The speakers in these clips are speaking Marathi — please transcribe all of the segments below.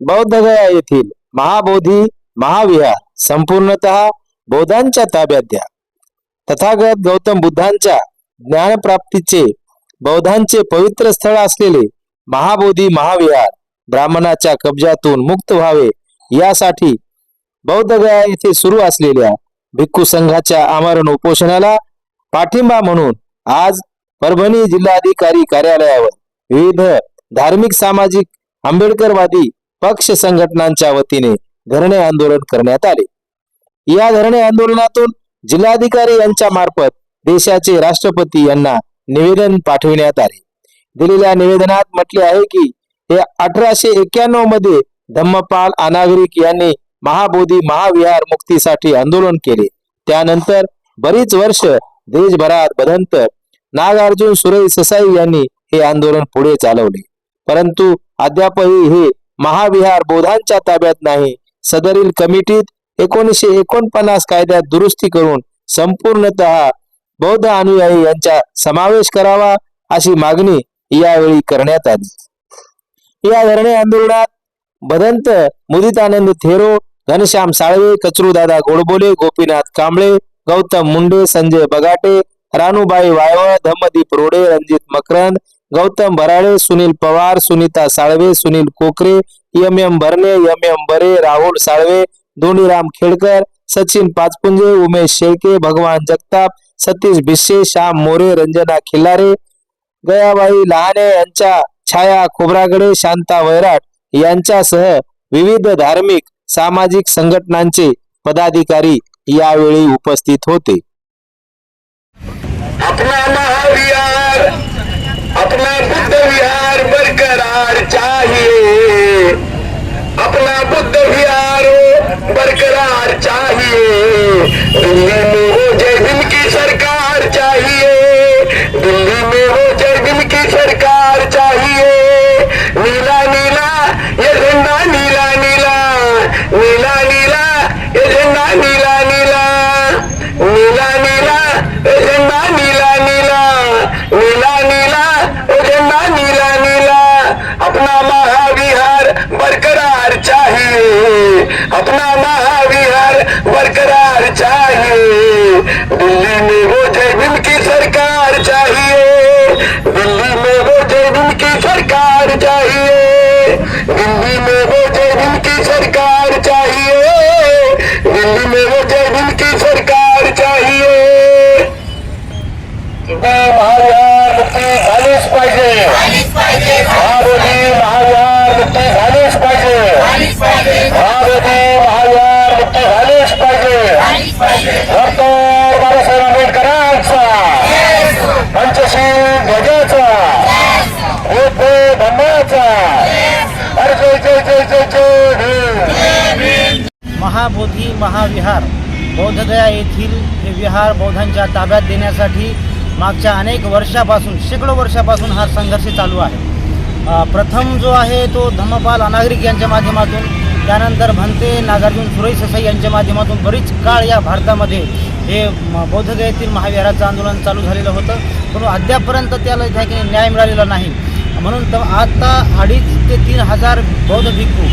बौद्धगया येथील महाबोधी महाविहार संपूर्णतः बौद्धांच्या ताब्यात द्या. तथागत गौतम बुद्धांच्या ज्ञानप्राप्तीचे बौद्धांचे पवित्र स्थळ असलेले महाबोधी महाविहार ब्राह्मणाच्या कब्जातून मुक्त व्हावे यासाठी बौद्धगया येथे सुरू असलेल्या भिक्खू संघाच्या आमरण उपोषणाला पाठिंबा म्हणून आज परभणी जिल्हाधिकारी कार्यालयावर विविध धार्मिक सामाजिक आंबेडकरवादी पक्ष संघटनांच्या वतीने धरणे आंदोलन करण्यात आले. या धरणे आंदोलनातून जिल्हाधिकारी यांच्या मार्फत देशाचे राष्ट्रपती यांना निवेदन पाठविण्यात आले. दिलेल्या निवेदनात म्हटले आहे की हे अठराशे एक्क्याण्णवमध्ये धम्मपाल अनागरिक यांनी महाबोधी महाविहार मुक्तीसाठी आंदोलन केले. त्यानंतर बरीच वर्ष देशभरात बदंतर नागार्जुन सुरई ससाई यांनी हे आंदोलन पुढे चालवले. परंतु अद्यापही हे महाविहार बोधांच्या ताब्यात नाही. सदरील कमिटीत एकोणीसशे एकोणपन्नास कायद्यात दुरुस्ती करून संपूर्णतः बौद्ध अनुयायी यांचा समावेश करावा अशी मागणी यावेळी करण्यात आली. या धरणे आंदोलनात बदंत Muditanand Thero Ghanshyam Salve कचरूदादा Godbole Gopinath Kamble Gautam Munde Sanjay Bagate Ranubai Wayval Dhammadeep Rode Ranjit Makarand Gautam भराळे Sunil Pawar Sunita Salve Sunil Kokare M M Bharne M M Bare Rahul Salve धोनीराम Khedkar Sachin Pachpunje Umesh Shelke भगवान जगताप सतीश भिसे श्याम मोरे रंजना खिल्लारे गयाबाई लहाने यांच्या छाया खोबरागडे शांता वैराट यांच्यासह विविध धार्मिक सामाजिक संघटनांचे पदाधिकारी यावेळी उपस्थित होते. अपना महाविहार अपना बुद्ध विहार बरकरार चाहिए। अपना बुद्ध विहार बरकरार चाहिए। दिल्ली में वो जय भीम की सरकार चाहिए दिल्ली में वो जय भीम की सरकार चाहिए दिल्ली में वो जय भीम की सरकार चाहिए महाविहार मुक्ती झालीच पाहिजे महाबोधी महाविहार मुक्ती झालीच पाहिजे महाबोधी महाविहार मुक्ती झालीच पाहिजे डॉक्टर बाबासाहेब आंबेडकरांचा पंचशील ध्वजाचा बुद्ध धम्माचा अरे जय जय जय जय जय भीम महाबोधी महाविहार. बौद्धगया येथील हे विहार बौद्धांच्या ताब्यात देण्यासाठी मागच्या अनेक वर्षापासून शेकडो वर्षापासून हा संघर्ष चालू आहे. प्रथम जो आहे तो धम्मपाल अनागरिक यांच्या माध्यमातून त्यानंतर भंते नागार्जुन सुरई ससाई यांच्या माध्यमातून बरीच काळ या भारतामध्ये हे म- महाविहाराचं आंदोलन चालू झालेलं होतं. पण अद्यापपर्यंत त्याला त्या ठिकाणी न्याय मिळालेला नाही. म्हणून तर आता अडीच ते तीन हजार बौद्ध भिक्खू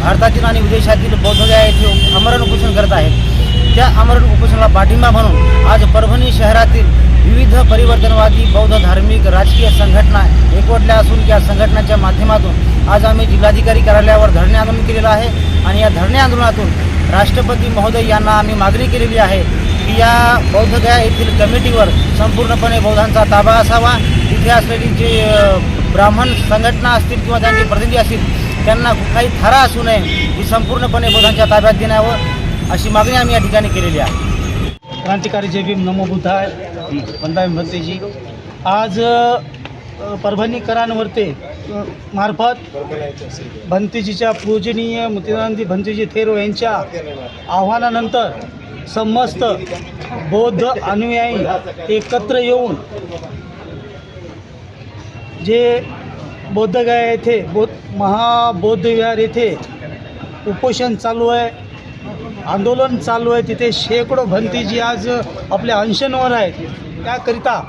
भारतातील आणि विदेशातील बौद्धगया येथे आमरण उपोषण करत आहेत. त्या आमरण उपोषणाला पाठिंबा म्हणून आज परभणी शहरातील विविध परिवर्तनवादी बौद्ध धार्मिक राजकीय संघटना एकवटल्या असून त्या संघटनाच्या माध्यमातून आज आम्ही जिल्हाधिकारी कार्यालयावर धरणे आंदोलन केलेलं आहे आणि या धरणे आंदोलनातून राष्ट्रपती महोदय यांना आम्ही मागणी केलेली आहे की या बौद्धगया येथील कमिटीवर संपूर्णपणे बौद्धांचा ताबा असावा. तिथे असलेली जे ब्राह्मण संघटना असतील किंवा त्यांचे प्रतिनिधी असतील त्यांना काही थारा असू नये. ही संपूर्णपणे बोधांच्या ताब्यात देण्यावर अशी मागणी आम्ही या ठिकाणी केलेली आहे. क्रांतिकारी जय भीम नमो बुद्धाय. बंदा भंतेजी आज अ, परभणीकरांवरते मार्फत भंतेजीच्या पूजनीय मुक्तिदानंदी भंतेजी थेरो यांच्या आव्हानानंतर समस्त बौद्ध अनुयायी एकत्र येऊन जे बौद्धगया येथे बौद्ध महाबौद्ध विहार येथे उपोषण चालू आहे आंदोलन चालू आहे तिथे शेकडो भंती जी आज आपल्या अंशनवर आहेत त्याकरिता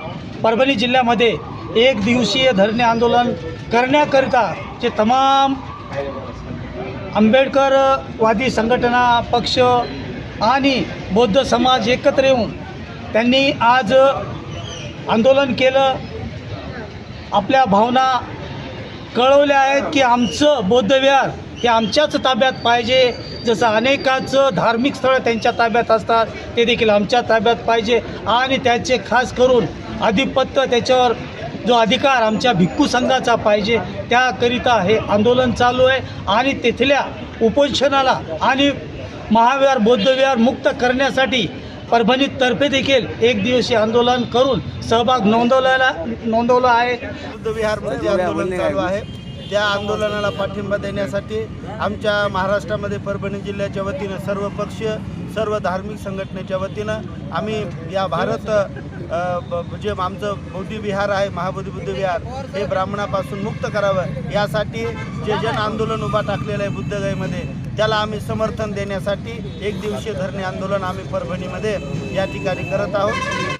परभणी जिल्ह्यामध्ये एक दिवसीय धरणे आंदोलन करण्याकरिता जे तमाम आंबेडकरवादी संघटना पक्ष आणि बौद्ध समाज एकत्र येऊन त्यांनी आज आंदोलन केलं. आपल्या भावना कळवल्या आहेत की आमचं बौद्धविहार हे आमच्याच ताब्यात पाहिजे. जसं अनेकाचं धार्मिक स्थळं त्यांच्या ताब्यात असतात ते देखील आमच्या ताब्यात पाहिजे. आणि त्याचे खास करून आधिपत्य त्याच्यावर जो अधिकार आमच्या भिक्खू संघाचा पाहिजे त्याकरिता हे आंदोलन चालू आहे. आणि तिथल्या उपोषणाला आणि महाविहार बौद्धविहार मुक्त करण्यासाठी परभणीत तर्फे देखील एक दिवसीय आंदोलन करून सहभाग नोंदवलेला नोंदवला आहे. बुद्ध विहारमध्ये जे आंदोलन चालू आहे त्या आंदोलनाला पाठिंबा देण्यासाठी आमच्या महाराष्ट्रामध्ये परभणी जिल्ह्याच्या वतीनं सर्व पक्षीय सर्व धार्मिक संघटनेच्या वतीनं आम्ही या भारत जे आमचं बौद्ध विहार आहे महाबोधी बुद्ध विहार हे ब्राह्मणापासून मुक्त करावं. यासाठी जे जन आंदोलन उभा टाकलेलं आहे बुद्धगयमध्ये त्याला आम्ही समर्थन देण्यासाठी एक दिवसीय धरणे आंदोलन आम्ही परभणीमध्ये या ठिकाणी करत आहोत.